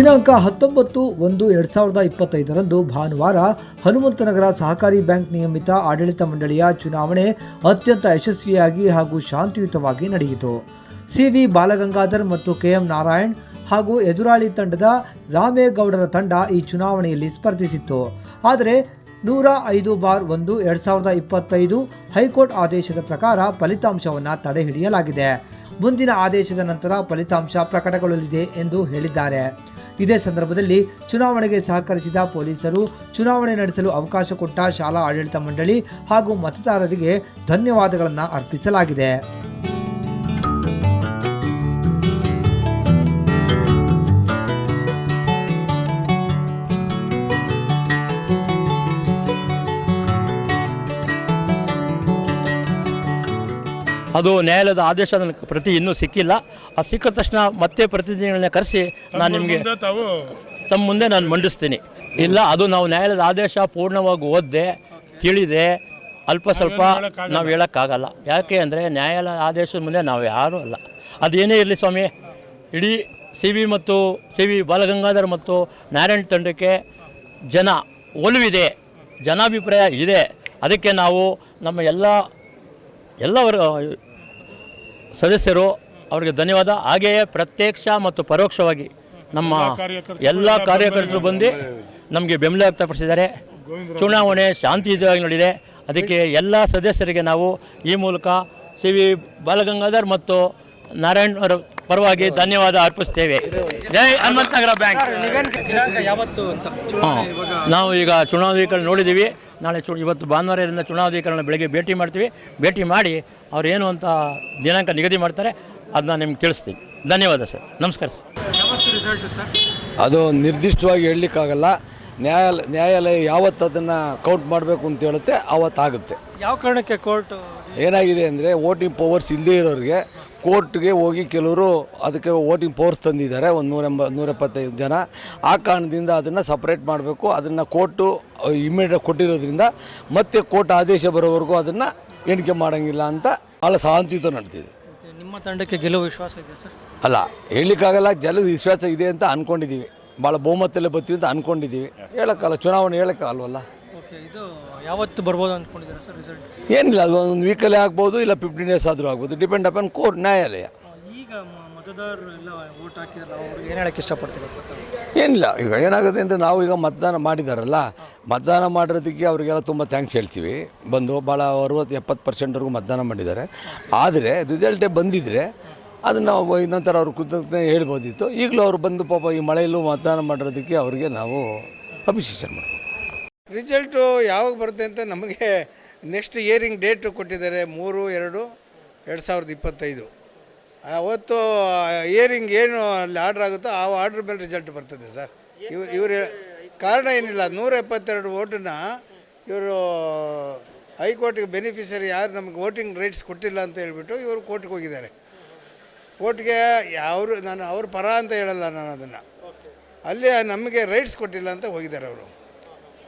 ದಿನಾಂಕ ಹತ್ತೊಂಬತ್ತು ಒಂದು ಎರಡು ಸಾವಿರದ ಇಪ್ಪತ್ತೈದರಂದು ಭಾನುವಾರ ಹನುಮಂತನಗರ ಸಹಕಾರಿ ಬ್ಯಾಂಕ್ ನಿಯಮಿತ ಆಡಳಿತ ಮಂಡಳಿಯ ಚುನಾವಣೆ ಅತ್ಯಂತ ಯಶಸ್ವಿಯಾಗಿ ಹಾಗೂ ಶಾಂತಿಯುತವಾಗಿ ನಡೆಯಿತು. ಸಿವಿ ಬಾಲಗಂಗಾಧರ್ ಮತ್ತು ಕೆಎಂ ನಾರಾಯಣ್ ಹಾಗೂ ಎದುರಾಳಿ ತಂಡದ ರಾಮೇಗೌಡರ ತಂಡ ಈ ಚುನಾವಣೆಯಲ್ಲಿ ಸ್ಪರ್ಧಿಸಿತ್ತು. ಆದರೆ ನೂರ ಐದು ಬಾರ್ ಒಂದು ಎರಡು ಸಾವಿರದ ಇಪ್ಪತ್ತೈದು ಹೈಕೋರ್ಟ್ ಆದೇಶದ ಪ್ರಕಾರ ಫಲಿತಾಂಶವನ್ನು ತಡೆಹಿಡಿಯಲಾಗಿದೆ. ಮುಂದಿನ ಆದೇಶದ ನಂತರ ಫಲಿತಾಂಶ ಪ್ರಕಟಗೊಳ್ಳಲಿದೆ ಎಂದು ಹೇಳಿದ್ದಾರೆ. ಇದೇ ಸಂದರ್ಭದಲ್ಲಿ ಚುನಾವಣೆಗೆ ಸಹಕರಿಸಿದ ಪೊಲೀಸರು ಚುನಾವಣೆ ನಡೆಸಲು ಅವಕಾಶ ಕೊಟ್ಟ ಶಾಲಾ ಆಡಳಿತ ಮಂಡಳಿ ಹಾಗೂ ಮತದಾರರಿಗೆ ಧನ್ಯವಾದಗಳನ್ನು ಅರ್ಪಿಸಲಾಗಿದೆ. ಅದು ನ್ಯಾಯಾಲಯದ ಆದೇಶ ನನಗೆ ಪ್ರತಿ ಇನ್ನೂ ಸಿಕ್ಕಿಲ್ಲ. ಆ ಸಿಕ್ಕ ತಕ್ಷಣ ಮತ್ತೆ ಪ್ರತಿನಿಧಿಗಳನ್ನ ಕರೆಸಿ ನಾನು ನಿಮಗೆ ತಮ್ಮ ಮುಂದೆ ನಾನು ಮಂಡಿಸ್ತೀನಿ. ಇಲ್ಲ ಅದು ನಾವು ನ್ಯಾಯಾಲಯದ ಆದೇಶ ಪೂರ್ಣವಾಗಿ ಓದಿದೆ ತಿಳಿದೆ. ಅಲ್ಪ ಸ್ವಲ್ಪ ನಾವು ಹೇಳೋಕ್ಕಾಗಲ್ಲ. ಯಾಕೆ ಅಂದರೆ ನ್ಯಾಯಾಲಯ ಆದೇಶದ ಮುಂದೆ ನಾವು ಯಾರೂ ಅಲ್ಲ. ಅದೇನೇ ಇರಲಿ ಸ್ವಾಮಿ ಇಡೀ ಸಿ ವಿ ಮತ್ತು ಸಿ ವಿ ಬಾಲಗಂಗಾಧರ್ ಮತ್ತು ನಾರಾಯಣ್ ತಂಡಕ್ಕೆ ಜನ ಒಲವಿದೆ ಜನಾಭಿಪ್ರಾಯ ಇದೆ. ಅದಕ್ಕೆ ನಾವು ನಮ್ಮ ಎಲ್ಲ ಎಲ್ಲವರ ಸದಸ್ಯರು ಅವರಿಗೆ ಧನ್ಯವಾದ. ಹಾಗೆಯೇ ಪ್ರತ್ಯಕ್ಷ ಮತ್ತು ಪರೋಕ್ಷವಾಗಿ ನಮ್ಮ ಎಲ್ಲ ಕಾರ್ಯಕರ್ತರು ಬಂದು ನಮಗೆ ಬೆಂಬಲ ವ್ಯಕ್ತಪಡಿಸಿದ್ದಾರೆ ಚುನಾವಣೆ ಶಾಂತಿಯುತವಾಗಿ ನಡೆದಿದೆ ಅದಕ್ಕೆ ಎಲ್ಲ ಸದಸ್ಯರಿಗೆ ನಾವು ಈ ಮೂಲಕ ಸಿ ವಿ ಬಾಲಗಂಗಾಧರ್ ಮತ್ತು ನಾರಾಯಣ್ ಅವರ ಪರವಾಗಿ ಧನ್ಯವಾದ ಅರ್ಪಿಸ್ತೇವೆ. ಜೈ ಹನುಮಂತನಗರ ಬ್ಯಾಂಕ್. ಯಾವತ್ತು ಹಾಂ ನಾವು ಈಗ ಚುನಾವಣೆ ನೋಡಿದ್ದೀವಿ. ನಾಳೆ ಚು ಇವತ್ತು ಭಾನುವಾರದಿಂದ ಚುನಾವಧೀಕರಣ ಬೆಳಗ್ಗೆ ಭೇಟಿ ಮಾಡ್ತೀವಿ. ಭೇಟಿ ಮಾಡಿ ಅವ್ರು ಏನು ಅಂತ ದಿನಾಂಕ ನಿಗದಿ ಮಾಡ್ತಾರೆ ಅದನ್ನ ನಿಮ್ಗೆ ತಿಳಿಸ್ತೀವಿ. ಧನ್ಯವಾದ ಸರ್. ನಮಸ್ಕಾರ ಸರ್. ಯಾವತ್ತು ರಿಸಲ್ಟ್ ಸರ್? ಅದು ನಿರ್ದಿಷ್ಟವಾಗಿ ಹೇಳಲಿಕ್ಕಾಗಲ್ಲ. ನ್ಯಾಯಾಲಯ ನ್ಯಾಯಾಲಯ ಯಾವತ್ತು ಅದನ್ನು ಕೌಂಟ್ ಮಾಡಬೇಕು ಅಂತ ಹೇಳುತ್ತೆ ಆವತ್ತಾಗುತ್ತೆ ಯಾವ ಕಾರಣಕ್ಕೆ ಕೋರ್ಟ್ ಏನಾಗಿದೆ ಅಂದರೆ ವೋಟಿಂಗ್ ಪವರ್ಸ್ ಇಲ್ಲದೇ ಇರೋರಿಗೆ ಕೋರ್ಟ್ಗೆ ಹೋಗಿ ಕೆಲವರು ಅದಕ್ಕೆ ವೋಟಿಂಗ್ ಪವರ್ಸ್ ತಂದಿದ್ದಾರೆ ಒಂದು ನೂರ ಎಂಬ ನೂರ ಎಪ್ಪತ್ತೈದು ಜನ. ಆ ಕಾರಣದಿಂದ ಅದನ್ನು ಸಪ್ರೇಟ್ ಮಾಡಬೇಕು. ಅದನ್ನು ಕೋರ್ಟು ಇಮ್ಮಿಡಿಯೇಟ್ ಕೊಟ್ಟಿರೋದ್ರಿಂದ ಮತ್ತೆ ಕೋರ್ಟ್ ಆದೇಶ ಬರೋವರೆಗೂ ಅದನ್ನು ಎಣಿಕೆ ಮಾಡೋಂಗಿಲ್ಲ ಅಂತ ಭಾಳ ಶಾಂತಿಯುತ ನಡೆದಿದೆ. ನಿಮ್ಮ ತಂಡಕ್ಕೆ ಗೆಲುವು ವಿಶ್ವಾಸ ಇದೆ ಸರ್? ಅಲ್ಲ ಹೇಳಲಿಕ್ಕಾಗಲ್ಲ ಗೆಲುವು ವಿಶ್ವಾಸ ಇದೆ ಅಂತ ಅಂದ್ಕೊಂಡಿದ್ದೀವಿ ಭಾಳ ಬಹುಮತಲ್ಲೇ ಬರ್ತೀವಿ ಅಂತ ಅಂದ್ಕೊಂಡಿದ್ದೀವಿ ಹೇಳೋಕ್ಕಲ್ಲ ಚುನಾವಣೆ ಹೇಳೋಕ್ಕಾಗಲ್ವಲ್ಲ? ಇದು ಯಾವತ್ತು ಬರ್ಬೋದು ಅಂದ್ಕೊಂಡಿದ್ದೀರಾ ಸರ್ ರಿಸಲ್ಟ್ ಏನಿಲ್ಲ ಅದು ಒಂದು ವೀಕಲ್ಲಿ ಆಗ್ಬೋದು ಇಲ್ಲ ಫಿಫ್ಟೀನ್ ಡೇಸ್ ಆದರೂ ಆಗ್ಬೋದು ಡಿಪೆಂಡ್ ಅಪಾನ್ ಕೋರ್ಟ್ ನ್ಯಾಯಾಲಯ. ಈಗ ಮ- ಮತದಾರರು ಎಲ್ಲ ವೋಟ್ ಹಾಕಿದ್ರಲ್ಲ ಅವ್ರಿಗೆ ಏನು ಹೇಳಕ್ಕೆ ಇಷ್ಟಪಡ್ತೀರಾ ಸರ್ ತಾವು? ಏನಿಲ್ಲ ಈಗ ಏನಾಗುತ್ತೆ ಅಂದರೆ ನಾವು ಈಗ ಮತದಾನ ಮಾಡಿದಾರಲ್ಲ ಮತದಾನ ಮಾಡಿರೋದಕ್ಕೆ ಅವರಿಗೆಲ್ಲ ತುಂಬ ಥ್ಯಾಂಕ್ಸ್ ಹೇಳ್ತೀವಿ. ಬಂದು ಭಾಳ ಅರವತ್ತು ಎಪ್ಪತ್ತು ಪರ್ಸೆಂಟ್ವರೆಗೂ ಮತದಾನ ಮಾಡಿದ್ದಾರೆ. ಆದರೆ ರಿಸಲ್ಟೇ ಬಂದಿದ್ದರೆ ಅದನ್ನು ಇನ್ನೊಂಥರ ಅವ್ರು ಕೃತಜ್ಞತೆ ಹೇಳ್ಬೋದಿತ್ತು. ಈಗಲೂ ಅವರು ಬಂದು ಪಾಪ ಈ ಮಳೆಯಲ್ಲೂ ಮತದಾನ ಮಾಡಿರೋದಕ್ಕೆ ಅವರಿಗೆ ನಾವು ಅಪ್ರಿಷಿಯೇಷನ್ ಮಾಡ್ತೀವಿ ರಿಸಲ್ಟು ಯಾವಾಗ ಬರುತ್ತೆ ಅಂತ ನಮಗೆ ನೆಕ್ಸ್ಟ್ ಇಯರಿಂಗ್ ಡೇಟು ಕೊಟ್ಟಿದ್ದಾರೆ ಮೂರು ಎರಡು ಎರಡು ಸಾವಿರದ ಇಪ್ಪತ್ತೈದು. ಅವತ್ತು ಇಯರಿಂಗ್ ಏನು ಅಲ್ಲಿ ಆರ್ಡ್ರ್ ಆಗುತ್ತೋ ಆ ಆರ್ಡ್ರ್ ಮೇಲೆ ರಿಸಲ್ಟ್ ಬರ್ತದೆ ಸರ್. ಇವ್ರು ಇವರು ಕಾರಣ ಏನಿಲ್ಲ ನೂರ ಎಪ್ಪತ್ತೆರಡು ಓಟನ್ನ ಇವರು ಹೈಕೋರ್ಟಿಗೆ ಬೆನಿಫಿಷರಿ ಯಾರು ನಮಗೆ ವೋಟಿಂಗ್ ರೈಟ್ಸ್ ಕೊಟ್ಟಿಲ್ಲ ಅಂತ ಹೇಳ್ಬಿಟ್ಟು ಇವರು ಕೋರ್ಟ್ಗೆ ಹೋಗಿದ್ದಾರೆ. ಕೋರ್ಟ್ಗೆ ಅವರು ನಾನು ಅವ್ರ ಪರ ಅಂತ ಹೇಳಲ್ಲ ನಾನು ಅದನ್ನು. ಅಲ್ಲಿ ನಮಗೆ ರೈಟ್ಸ್ ಕೊಟ್ಟಿಲ್ಲ ಅಂತ ಹೋಗಿದ್ದಾರೆ ಅವರು.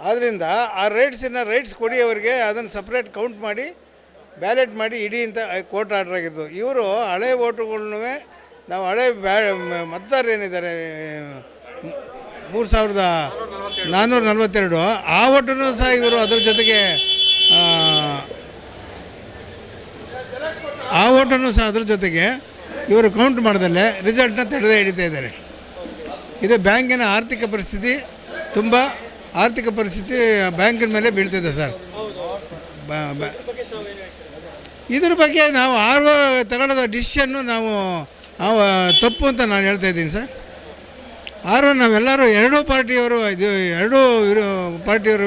ಆದ್ದರಿಂದ ಆ ರೈಟ್ಸಿನ ರೈಟ್ಸ್ ಕೊಡಿ ಅವರಿಗೆ, ಅದನ್ನು ಸಪ್ರೇಟ್ ಕೌಂಟ್ ಮಾಡಿ ಬ್ಯಾಲೆಟ್ ಮಾಡಿ ಇಡಿ ಅಂತ ಕೋರ್ಟ್ ಆರ್ಡರ್ ಆಗಿದ್ದು. ಇವರು ಹಳೆ ಓಟುಗಳ್ನೂ ನಾವು ಹಳೆ ಬ್ಯಾ ಮ- ಮತದಾರರು ಏನಿದ್ದಾರೆ, ಮೂರು ಸಾವಿರದ ನಾನ್ನೂರ ನಲ್ವತ್ತೆರಡು, ಆ ಓಟನ್ನು ಸಹ ಇವರು ಅದ್ರ ಜೊತೆಗೆ, ಆ ಓಟನ್ನು ಸಹ ಅದ್ರ ಜೊತೆಗೆ ಇವರು ಕೌಂಟ್ ಮಾಡಿದಲ್ಲೇ ರಿಸಲ್ಟ್ನ ತಡೆದೇ ಹಿಡಿತಾ ಇದ್ದಾರೆ. ಇದು ಬ್ಯಾಂಕಿನ ಆರ್ಥಿಕ ಪರಿಸ್ಥಿತಿ ತುಂಬ ಆರ್ಥಿಕ ಪರಿಸ್ಥಿತಿ ಬ್ಯಾಂಕಿನ ಮೇಲೆ ಬೀಳ್ತಿದೆ ಸರ್. ಇದ್ರ ಬಗ್ಗೆ ನಾವು ಆರ್ ತಗೊಳ್ಳೋದ ಡಿಸಿಷನ್ನು ನಾವು ತಪ್ಪು ಅಂತ ನಾನು ಹೇಳ್ತಾ ಇದ್ದೀನಿ ಸರ್. ಆರು ನಾವೆಲ್ಲರೂ ಎರಡೂ ಪಾರ್ಟಿಯವರು, ಇದು ಎರಡೂ ಪಾರ್ಟಿಯವರು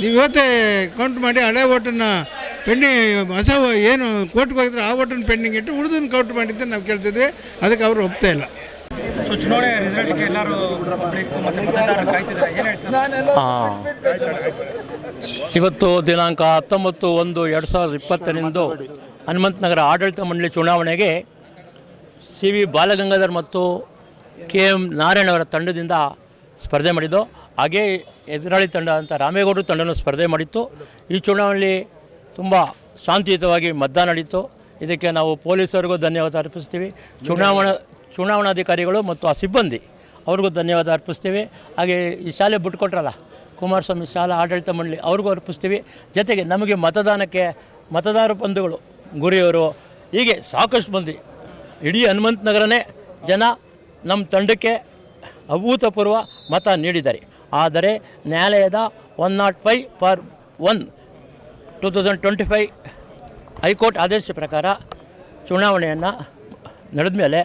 ನೀವು ಇವತ್ತೇ ಕೌಂಟ್ ಮಾಡಿ ಹಳೆ ಓಟನ್ನು ಪೆಂಡಿಂಗ್ ಹೊಸ ಏನು ಕೋರ್ಟ್ಗೆ ಹೋಗಿದ್ರೆ ಆ ಓಟನ್ನು ಪೆಂಡಿಂಗ್ ಇಟ್ಟು ಉಳಿದನ್ನು ಕೌಂಟ್ ಮಾಡಿದ್ದೆ ನಾವು ಕೇಳ್ತಿದ್ವಿ. ಅದಕ್ಕೆ ಅವರು ಒಪ್ತಾ ಇಲ್ಲ. ಸೊ ಚುನಾವಣೆ ರಿಸಲ್ಟ್ಗೆ ಎಲ್ಲರೂ ಮತದಾರರು ಇವತ್ತು ದಿನಾಂಕ ಹತ್ತೊಂಬತ್ತು ಒಂದು ಎರಡು ಸಾವಿರದ ಇಪ್ಪತ್ತರಂದು ಹನುಮಂತನಗರ ಆಡಳಿತ ಮಂಡಳಿ ಚುನಾವಣೆಗೆ ಸಿ ವಿ ಬಾಲಗಂಗಾಧರ್ ಮತ್ತು ಕೆ ಎಂ ನಾರಾಯಣ್ ಅವರ ತಂಡದಿಂದ ಸ್ಪರ್ಧೆ ಮಾಡಿದ್ದು. ಹಾಗೇ ಎದುರಾಳಿ ತಂಡ ಅಂತ ರಾಮೇಗೌಡರು ತಂಡನೂ ಸ್ಪರ್ಧೆ ಮಾಡಿತ್ತು. ಈ ಚುನಾವಣೆಯಲ್ಲಿ ತುಂಬ ಶಾಂತಿಯುತವಾಗಿ ಮತದಾನ ನಡೀತು. ಇದಕ್ಕೆ ನಾವು ಪೊಲೀಸರಿಗೂ ಧನ್ಯವಾದ ಅರ್ಪಿಸ್ತೀವಿ. ಚುನಾವಣಾ ಚುನಾವಣಾಧಿಕಾರಿಗಳು ಮತ್ತು ಆ ಸಿಬ್ಬಂದಿ, ಅವ್ರಿಗೂ ಧನ್ಯವಾದ ಅರ್ಪಿಸ್ತೀವಿ. ಹಾಗೆ ಈ ಶಾಲೆ ಬಿಟ್ಕೊಟ್ರಲ್ಲ, ಕುಮಾರಸ್ವಾಮಿ ಶಾಲಾ ಆಡಳಿತ ಮಂಡಳಿ, ಅವ್ರಿಗೂ ಅರ್ಪಿಸ್ತೀವಿ. ಜೊತೆಗೆ ನಮಗೆ ಮತದಾನಕ್ಕೆ, ಮತದಾರ ಬಂಧುಗಳು, ಗುರಿಯವರು, ಹೀಗೆ ಸಾಕಷ್ಟು ಮಂದಿ, ಇಡೀ ಹನುಮಂತ ನಗರನೇ ಜನ ನಮ್ಮ ತಂಡಕ್ಕೆ ಅಭೂತಪೂರ್ವ ಮತ ನೀಡಿದ್ದಾರೆ. ಆದರೆ ನ್ಯಾಯಾಲಯದ one nought five four one two thousand twenty five high court ಆದೇಶ ಪ್ರಕಾರ ಚುನಾವಣೆಯನ್ನು ನಡೆದ ಮೇಲೆ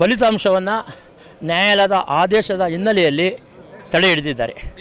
ಫಲಿತಾಂಶವನ್ನು ನ್ಯಾಯಾಲಯದ ಆದೇಶದ ಹಿನ್ನೆಲೆಯಲ್ಲಿ ತಡೆ ಹಿಡಿದಿದ್ದಾರೆ.